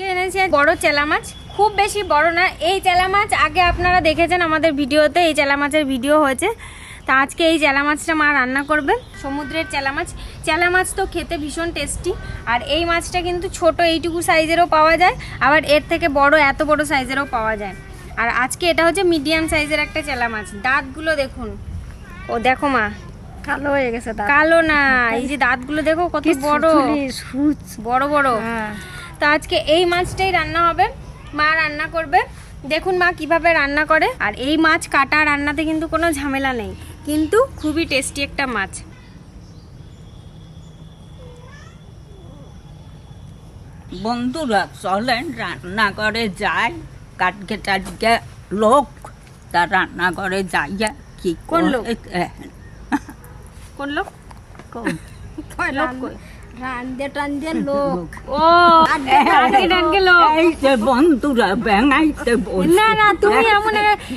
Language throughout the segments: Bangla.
আজকে এনেছি বড় চেলা মাছ। খুব বেশি বড় না এই চেলা মাছ আগে আপনারা দেখেছেন আমাদের ভিডিওতে এই চেলা মাছের ভিডিও হয়েছে। তা আজকে এই চেলা মাছটা মা রান্না করবে সমুদ্রের চেলা মাছ। চেলা মাছ তো খেতে ভীষণ টেস্টি আর এই মাছটা কিন্তু ছোট এইটুকু সাইজেরও পাওয়া যায় আবার এর থেকে বড় এত বড় সাইজেরও পাওয়া যায়। আর আজকে এটা হচ্ছে মিডিয়াম সাইজের একটা চেলা মাছ। দাঁতগুলো দেখুন। ও দেখো মা। কালো হয়ে গেছে কালো না এই যে দাঁতগুলো দেখো কত বড়। বড় বড়। হ্যাঁ। তো আজকে এই মাছটাই রান্না হবে। মা রান্না করবে। দেখুন মা কীভাবে রান্না করে। আর এই মাছ কাটা রান্নাতে কিন্তু কোনো ঝামেলা নেই। কিন্তু খুবই টেস্টি একটা মাছ। বন্ধুরা চলেন রান্নাঘরে যাই। কাটকে টাটকে লোক তা রান্নাঘরে যাইয়া কি কোন লোক? কোন লোক? কোন? লোক কই? রান্দে টান্দে লোক। ও লোক। বন্ধুরা ব্যাঙাইতে না না তুমি এমন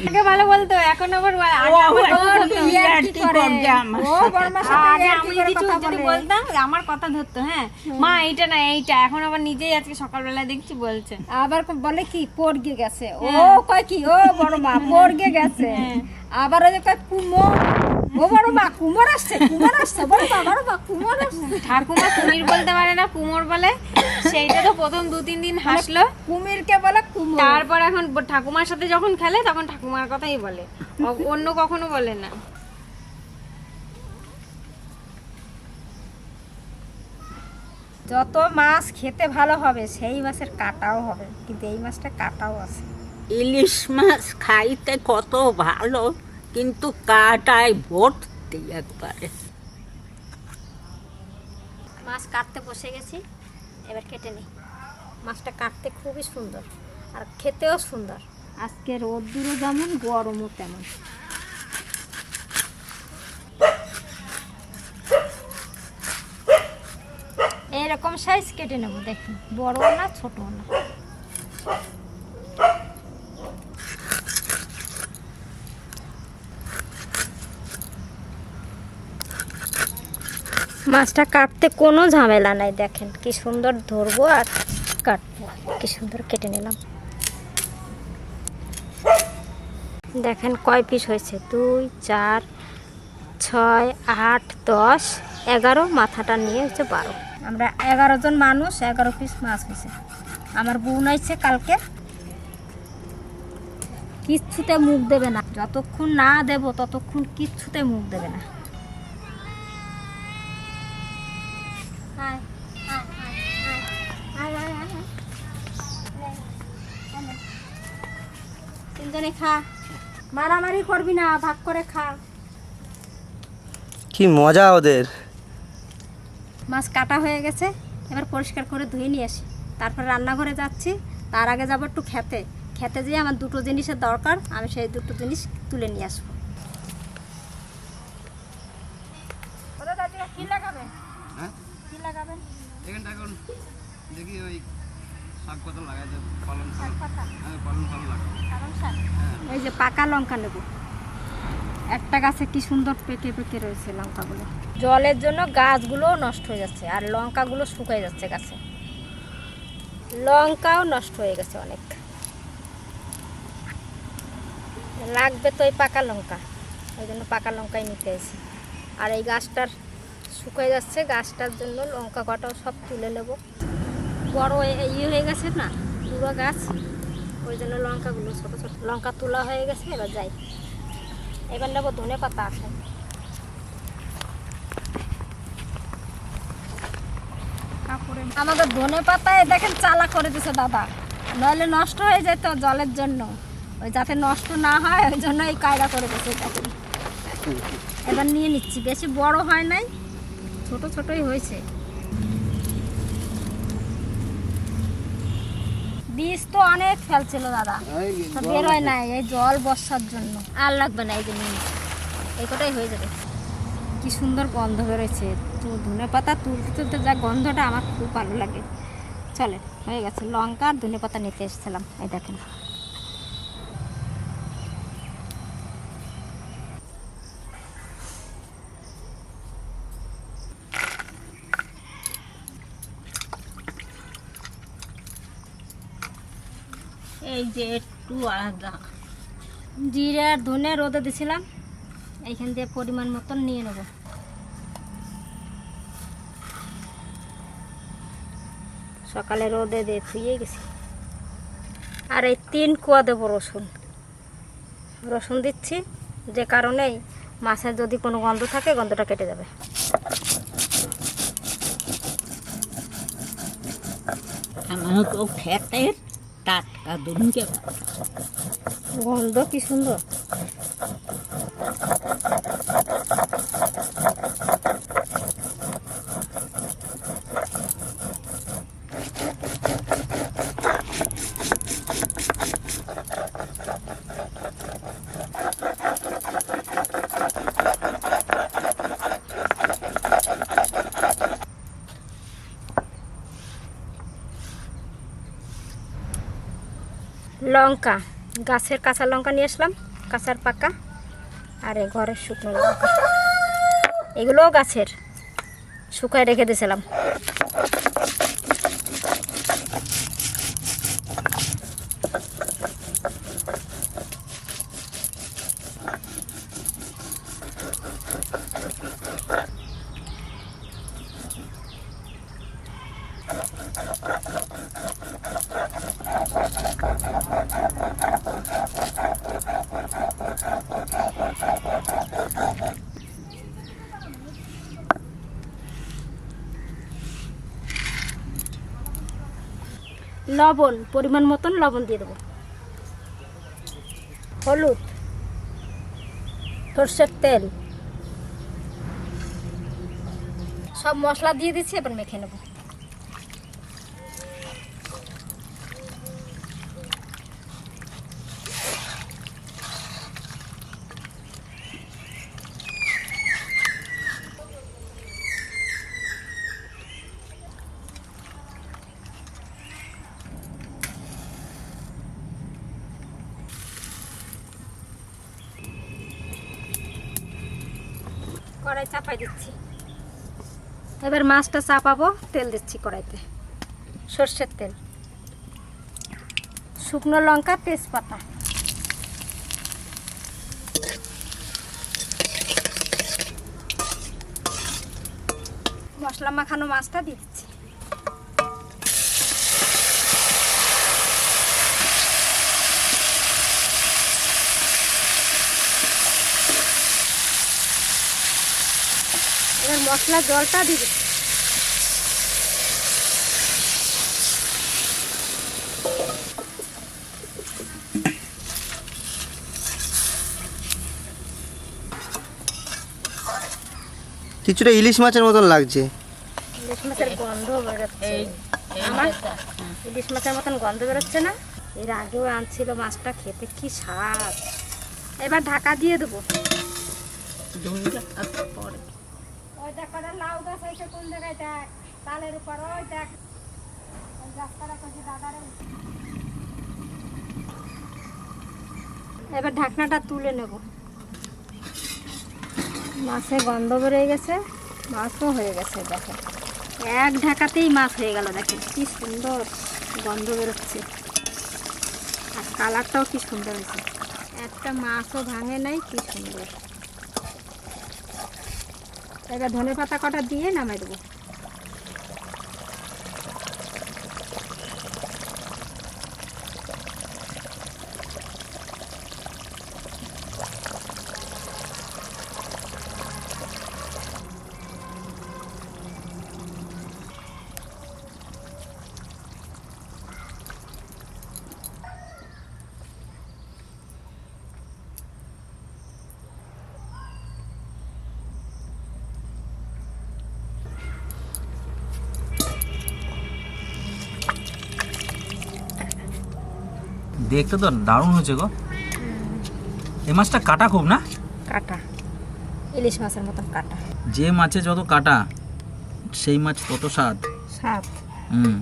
আগে ভালো বলতো এখন আবার আমার কথা ধরতো। হ্যাঁ। মা এইটা না এইটা। এখন আবার নিজেই আজকে সকালবেলা দেখছি বলছে। আবার বলে কি পড়গে গেছে। ও হ্যাঁ। কয় কি ও বড় মা পড়গে গেছে। আবার ওই যে কয় কুমোর ও বড় মা কুমোর আসছে কুমোর আসছে বড় মা বড় মা কুমোর আসছে। ঠাকুমা কুমির বলতে পারে না কুমোর বলে। সেইটা তো প্রথম দু তিন দিন হাসলো। কুমিরকে বলে কুমোর। তারপর এখন ঠাকুমার সাথে যখন খেলে তখন ঠাকুমার কথাই বলে। অন্য কখনো বলে না। যত মাছ খেতে ভালো হবে সেই মাছের কাটাও হবে। কিন্তু এই মাছটা কাটাও আছে। ইলিশ মাছ খাইতে কত ভালো। কিন্তু কাটায় ভর্তি একবারে। মাছ কাটতে বসে গেছি এবার কেটে নিই। মাছটা কাটতে খুবই সুন্দর আর খেতেও সুন্দর। আজকে রোদ্দুরও যেমন গরমও তেমন। এরকম সাইজ কেটে নেব দেখুন। বড়ও না ছোটও না। মাছটা কাটতে কোনো ঝামেলা নাই, দেখেন। কি সুন্দর ধরবো আর কাটবো। কি সুন্দর কেটে নিলাম। দেখেন কয় পিস হয়েছে? দুই, চার, ছয়, আট, দশ, এগারো, মাথাটা নিয়ে হচ্ছে বারো। আমরা এগারো জন মানুষ, এগারো পিস মাছ হয়েছে। আমার বোন আইছে কালকে। কিচ্ছুতে মুখ দেবে না। যতক্ষণ না দেব, ততক্ষণ কিচ্ছুতে মুখ দেবে না। তিনজনে খা। মারামারি করবি না ভাগ করে খা। কি মজা ওদের। মাছ কাটা হয়ে গেছে এবার পরিষ্কার করে ধুয়ে নিয়ে আসি। তারপর রান্নাঘরে যাচ্ছি তার আগে যাব একটু খেতে। খেতে যেয়ে আমার দুটো জিনিসের দরকার আমি সেই দুটো জিনিস তুলে নিয়ে আসব। কি লাগাবেন কি লাগাবেন দেখি ওই শাক পাতা লাগাইতে পালন শাক। হ্যাঁ পালং শাক এই যে পাকা লঙ্কা নেব। একটা গাছে কি সুন্দর পেকে পেকে রয়েছে লঙ্কাগুলো। জলের জন্য গাছগুলো নষ্ট হয়ে যাচ্ছে আর লঙ্কাগুলো শুকিয়ে যাচ্ছে গাছে। লঙ্কাও নষ্ট হয়ে গেছে অনেক। লাগবে তো এই পাকা লঙ্কা। ওই জন্য পাকা লঙ্কাই নিতে এসেছি। আর এই গাছটার শুকিয়ে যাচ্ছে গাছটার জন্য লঙ্কা কটাও সব তুলে নেব। বড় ইয়ে হয়ে গেছে না পুরো গাছ। ওই জন্য লঙ্কাগুলো ছোটো ছোটো। লঙ্কা তোলা হয়ে গেছে এবার যাই। এবার নেব ধনে পাতা আছে। আমাদের ধনে পাতায় দেখেন চালা করে দিছে দাদা। নইলে নষ্ট হয়ে যেত জলের জন্য। ওই যাতে নষ্ট না হয় ওই জন্য এই কায়দা করে দিছে এবার নিয়ে নিচ্ছি। বেশি বড় হয় নাই ছোট ছোটই হয়েছে। বীজ তো অনেক ফেলছিল দাদা। বের হয় নাই এই জল বর্ষার জন্য। আর লাগবে না এই জন্য এই কটাই হয়ে যাবে। কি সুন্দর গন্ধ বেরোচ্ছে তো ধনে পাতা তুলতে তুলতে যা গন্ধটা আমার খুব ভালো লাগে। চলে হয়ে গেছে। লঙ্কা আর ধনে পাতা নিতে এসেছিলাম। এই দেখেন। এই যে একটু আদা। জিরে ধনে রোদে দিছিলাম। এইখান দিয়ে পরিমাণ মতন নিয়ে নেব। সকালে রোদে দিয়ে ধুয়ে গেছি। আর এই তিন কুয়া দেবো রসুন। রসুন দিচ্ছি, যে কারণেই মাছের যদি কোনো গন্ধ থাকে, গন্ধটা কেটে যাবে। আমার তো ফ্যাটের টাটকা দুনকে গন্ধ কি সুন্দর? লঙ্কা, গাছের কাঁচা লঙ্কা নিয়ে আসলাম, কাঁচার পাকা আর ঘরের শুকনো লঙ্কা। এগুলোও গাছের, শুকায় রেখে দিয়েছিলাম। লবণ, পরিমাণ মতন লবণ দিয়ে দেবো। হলুদ, সর্ষের তেল। সব মশলা দিয়ে দিচ্ছি, এবার মেখে নেব। কড়াই চাপাই দিচ্ছি। এবার মাছটা চাপাবো, তেল দিচ্ছি কড়াইতে। সর্ষের তেল। শুকনো লঙ্কা, তেজপাতা। মশলা মাখানো মাছটা দিচ্ছি এবার মশলা জলটা দিচ্ছি কিছুটা ইলিশ মাছের মতন লাগছে। ইলিশ মাছের গন্ধ বেরোচ্ছে। আমার ইলিশ মাছের মতন গন্ধ বেরোচ্ছে না। এর আগেও আনছিল মাছটা খেতে কি স্বাদ। এবার ঢাকা দিয়ে দেবো। পরে। ওই দেখ লাউ গাছ হয়েছে কোন জায়গায় দেখ? তালের উপর ওই দেখ। এবার ঢাকনাটা তুলে নেব। মাছে গন্ধ বেরিয়ে গেছে, মাছও হয়ে গেছে দেখেন এক ঢাকাতেই মাছ হয়ে গেল দেখেন কি সুন্দর গন্ধ বেরোচ্ছে। আর কালারটাও কি সুন্দর হয়েছে। একটা মাছও ভাঙে নাই, কি সুন্দর। এবার ধনে পাতা কটা দিয়ে নামাই দেবো। দেখতে তো দারুণ হয়েছে গো। এই মাছটা কাটা খুব না? কাটা। ইলিশ মাছের মতন কাটা। যে মাছে যত কাটা সেই মাছ তত স্বাদ। সাত হুম।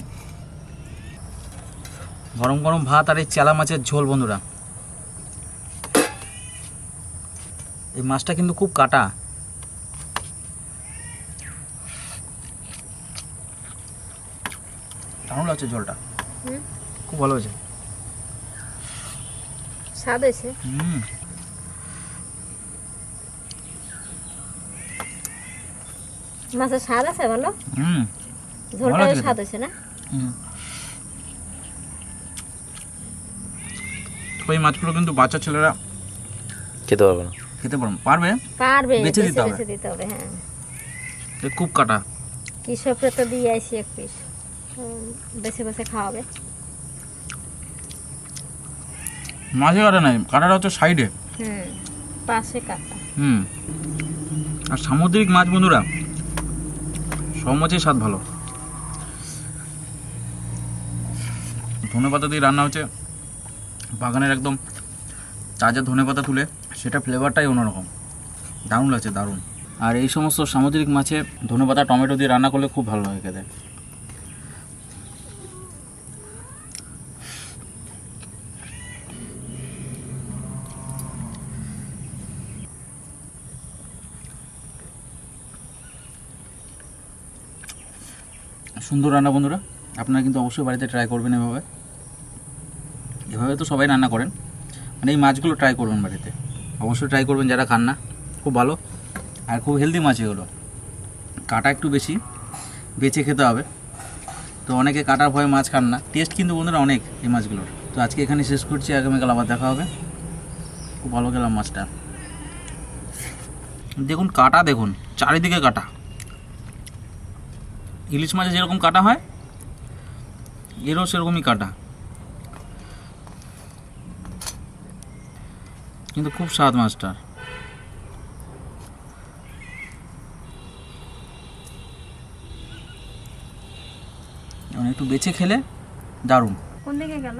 গরম গরম ভাত আর এই চেলা মাছের ঝোল বন্ধুরা। এই মাছটা কিন্তু খুব কাটা। দারুণ লাগছে ঝোলটা। খুব ভালো হয়েছে। স্বাদ হয়েছে হুম। মাছের স্বাদ আছে বলো হুম। ঝোলটা স্বাদ হয়েছে না? এই মাছগুলো কিন্তু বাচ্চা ছেলেরা খেতে পারব না। খেতে পারবে পারবে? পারবে বেছে দিতে হবে। দিতে হবে হ্যাঁ। খুব কাটা। কৃষকরা তো দিয়ে আইসি এক পিস। বেছে বেছে খাওয়াবে। মাঝে কাটা নাই কাটাটা হচ্ছে সাইডে। হুম পাশে কাটা। হুম। আর সামুদ্রিক মাছ বন্ধুরা সব মাছের স্বাদ ভালো। ধনে পাতা দিয়ে রান্না হচ্ছে। বাগানের একদম তাজা ধনে পাতা তুলে সেটা ফ্লেভারটাই অন্যরকম। দারুণ লাগছে দারুণ। আর এই সমস্ত সামুদ্রিক মাছে ধনে পাতা টমেটো দিয়ে রান্না করলে খুব ভালো লাগে খেতে। সুন্দর রান্না বন্ধুরা, আপনারা কিন্তু অবশ্যই বাড়িতে ট্রাই করবেন এভাবে। এভাবে তো সবাই রান্না করেন মানে এই মাছগুলো ট্রাই করবেন বাড়িতে। অবশ্যই ট্রাই করবেন যারা খান না, খুব ভালো। আর খুব হেলদি মাছ এগুলো। কাটা একটু বেশি বেছে খেতে হবে। তো অনেকে কাটার ভয়ে মাছ খান না। টেস্ট কিন্তু বন্ধুরা অনেক এই মাছগুলোর। তো আজকে এখানে শেষ করছি, আগামীকাল আবার দেখা হবে। খুব ভালো গেলাম মাছটা। দেখুন কাটা, দেখুন, চারিদিকে কাটা। ইলিশ মাছে যেরকম কাটা হয়, এরও সেরকমই কাটা। কিন্তু খুব স্বাদ মাছটার। মানে একটু বেছে খেলে দারুণ। কোন দিকে গেল?